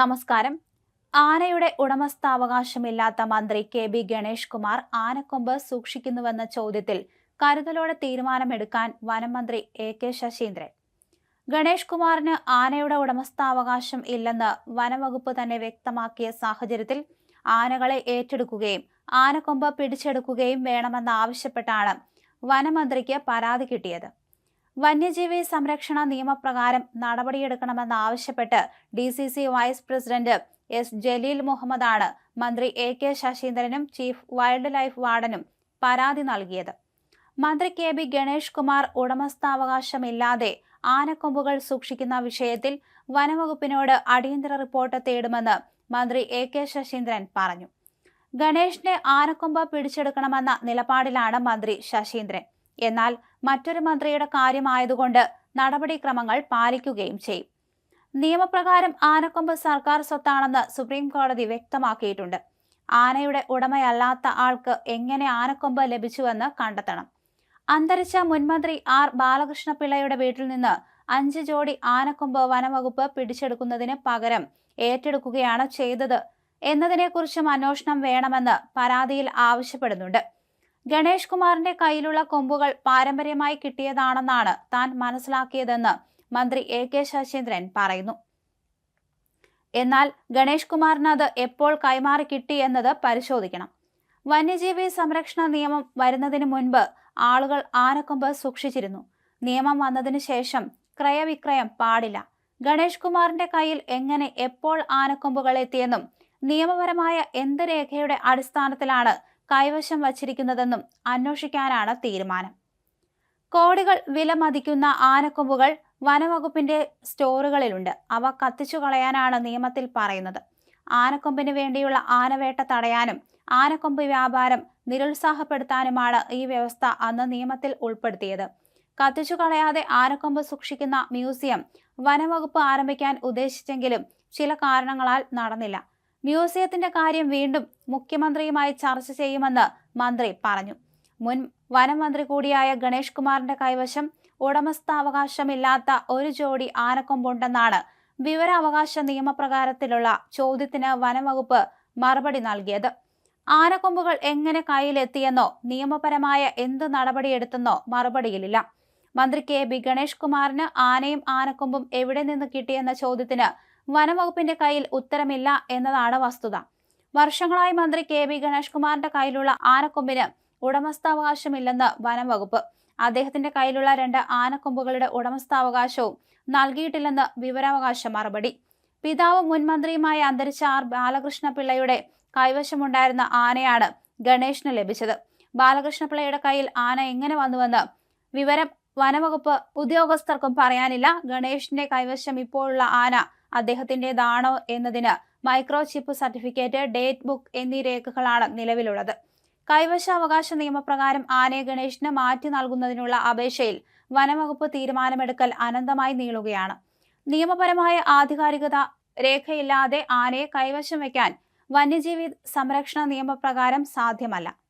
നമസ്കാരം. ആനയുടെ ഉടമസ്ഥാവകാശമില്ലാത്ത മന്ത്രി കെ ബി ഗണേഷ് കുമാർ ആനക്കൊമ്പ് സൂക്ഷിക്കുന്നുവെന്ന ചോദ്യത്തിൽ കരുതലോടെ തീരുമാനമെടുക്കാൻ വനം മന്ത്രി എ കെ ശശീന്ദ്രൻ. ഗണേഷ് കുമാറിന് ആനയുടെ ഉടമസ്ഥാവകാശം ഇല്ലെന്ന് വനംവകുപ്പ് തന്നെ വ്യക്തമാക്കിയ സാഹചര്യത്തിൽ ആനകളെ ഏറ്റെടുക്കുകയും ആനക്കൊമ്പ് പിടിച്ചെടുക്കുകയും വേണമെന്നാവശ്യപ്പെട്ടാണ് വനമന്ത്രിക്ക് പരാതി കിട്ടിയത്. വന്യജീവി സംരക്ഷണ നിയമപ്രകാരം നടപടിയെടുക്കണമെന്ന് ആവശ്യപ്പെട്ട് D C C vice president S Jaleel മുഹമ്മദാണ് മന്ത്രി എ കെ ശശീന്ദ്രനും ചീഫ് വൈൽഡ് ലൈഫ് വാർഡനും പരാതി നൽകിയത്. മന്ത്രി കെ ബി ഗണേഷ് കുമാർ ഉടമസ്ഥാവകാശമില്ലാതെ ആനക്കൊമ്പുകൾ സൂക്ഷിക്കുന്ന വിഷയത്തിൽ വനവകുപ്പിനോട് അടിയന്തര റിപ്പോർട്ട് തേടുമെന്ന് മന്ത്രി എ കെ ശശീന്ദ്രൻ പറഞ്ഞു. ഗണേഷിന്റെ ആനക്കൊമ്പ് പിടിച്ചെടുക്കണമെന്ന നിലപാടിലാണ് മന്ത്രി ശശീന്ദ്രൻ. എന്നാൽ മറ്റൊരു മന്ത്രിയുടെ കാര്യമായതുകൊണ്ട് നടപടിക്രമങ്ങൾ പാലിക്കുകയും ചെയ്യും. നിയമപ്രകാരം ആനക്കൊമ്പ് സർക്കാർ സ്വത്താണെന്ന് സുപ്രീം കോടതി വ്യക്തമാക്കിയിട്ടുണ്ട്. ആനയുടെ ഉടമയല്ലാത്ത ആൾക്ക് എങ്ങനെ ആനക്കൊമ്പ് ലഭിച്ചുവെന്ന് കണ്ടെത്തണം. അന്തരിച്ച മുൻമന്ത്രി ആർ ബാലകൃഷ്ണപിള്ളയുടെ വീട്ടിൽ നിന്ന് അഞ്ച് ജോഡി ആനക്കൊമ്പ് വനവകുപ്പ് പിടിച്ചെടുക്കുന്നതിന് പകരം ഏറ്റെടുക്കുകയാണ് ചെയ്തത്. എന്നതിനെക്കുറിച്ചും അന്വേഷണം വേണമെന്ന് പരാതിയിൽ ആവശ്യപ്പെടുന്നുണ്ട്. ഗണേഷ് കുമാറിന്റെ കയ്യിലുള്ള കൊമ്പുകൾ പാരമ്പര്യമായി കിട്ടിയതാണെന്നാണ് താൻ മനസ്സിലാക്കിയതെന്ന് മന്ത്രി എ കെ ശശീന്ദ്രൻ പറയുന്നു. എന്നാൽ ഗണേഷ് കുമാറിന് അത് എപ്പോൾ കൈമാറി കിട്ടി എന്നത് പരിശോധിക്കണം. വന്യജീവി സംരക്ഷണ നിയമം വരുന്നതിന് മുൻപ് ആളുകൾ ആനക്കൊമ്പ് സൂക്ഷിച്ചിരുന്നു. നിയമം വന്നതിന് ശേഷം ക്രയവിക്രയം പാടില്ല. ഗണേഷ് കുമാറിന്റെ കയ്യിൽ എങ്ങനെ എപ്പോൾ ആനക്കൊമ്പുകൾ എത്തിയെന്നും നിയമപരമായ എന്ത് രേഖയുടെ അടിസ്ഥാനത്തിലാണ് കൈവശം വച്ചിരിക്കുന്നതെന്നും അന്വേഷിക്കാനാണ് തീരുമാനം. കോടികൾ വില മതിക്കുന്ന ആനക്കൊമ്പുകൾ വനവകുപ്പിന്റെ സ്റ്റോറുകളിലുണ്ട്. അവ കത്തിച്ചു കളയാനാണ് നിയമത്തിൽ പറയുന്നത്. ആനക്കൊമ്പിന് വേണ്ടിയുള്ള ആനവേട്ട തടയാനും ആനക്കൊമ്പ് വ്യാപാരം നിരുത്സാഹപ്പെടുത്താനുമാണ് ഈ വ്യവസ്ഥ അന്ന് നിയമത്തിൽ ഉൾപ്പെടുത്തിയത്. കത്തിച്ചു കളയാതെ ആനക്കൊമ്പ് സൂക്ഷിക്കുന്ന മ്യൂസിയം വനവകുപ്പ് ആരംഭിക്കാൻ ഉദ്ദേശിച്ചെങ്കിലും ചില കാരണങ്ങളാൽ നടന്നില്ല. മ്യൂസിയത്തിന്റെ കാര്യം വീണ്ടും മുഖ്യമന്ത്രിയുമായി ചർച്ച ചെയ്യുമെന്ന് മന്ത്രി പറഞ്ഞു. മുൻ വനം മന്ത്രി കൂടിയായ ഗണേഷ് കുമാറിന്റെ കൈവശം ഉടമസ്ഥാവകാശമില്ലാത്ത ഒരു ജോഡി ആനക്കൊമ്പുണ്ടെന്നാണ് വിവരാവകാശ നിയമപ്രകാരത്തിലുള്ള ചോദ്യത്തിന് വനംവകുപ്പ് മറുപടി നൽകിയത്. ആനക്കൊമ്പുകൾ എങ്ങനെ കയ്യിലെത്തിയെന്നോ നിയമപരമായ എന്ത് നടപടിയെടുത്തെന്നോ മറുപടിയിലില്ല. മന്ത്രി കെ. ബി. ഗണേഷ് കുമാറിന് ആനയും ആനക്കൊമ്പും എവിടെ നിന്ന് കിട്ടിയെന്ന ചോദ്യത്തിന് വനംവകുപ്പിന്റെ കയ്യിൽ ഉത്തരമില്ല എന്നതാണ് വസ്തുത. വർഷങ്ങളായി മന്ത്രി കെ ബി ഗണേഷ് കുമാറിന്റെ കയ്യിലുള്ള ആനക്കൊമ്പിന് ഉടമസ്ഥാവകാശമില്ലെന്ന് വനം വകുപ്പ് അദ്ദേഹത്തിന്റെ കയ്യിലുള്ള രണ്ട് ആനക്കൊമ്പുകളുടെ ഉടമസ്ഥാവകാശവും നൽകിയിട്ടില്ലെന്ന് വിവരാവകാശ മറുപടി. പിതാവ് മുൻ മന്ത്രിയുമായ അന്തരിച്ച ആർ ബാലകൃഷ്ണ പിള്ളയുടെ കൈവശമുണ്ടായിരുന്ന ആനയാണ് ഗണേഷിന് ലഭിച്ചത്. ബാലകൃഷ്ണപിള്ളയുടെ കയ്യിൽ ആന എങ്ങനെ വന്നുവെന്ന് വിവരം വനവകുപ്പ് ഉദ്യോഗസ്ഥർക്കും പറയാനില്ല. ഗണേഷിന്റെ കൈവശം ഇപ്പോഴുള്ള ആന അദ്ദേഹത്തിന്റെതാണോ എന്നതിന് microchip certificate date book എന്നീ രേഖകളാണ് നിലവിലുള്ളത്. കൈവശാവകാശ നിയമപ്രകാരം ആനയെ ഗണേഷിന് മാറ്റി നൽകുന്നതിനുള്ള അപേക്ഷയിൽ വനംവകുപ്പ് തീരുമാനമെടുക്കൽ അനന്തമായി നീളുകയാണ്. നിയമപരമായ ആധികാരികത രേഖയില്ലാതെ ആനയെ കൈവശം വയ്ക്കാൻ വന്യജീവി സംരക്ഷണ നിയമപ്രകാരം സാധ്യമല്ല.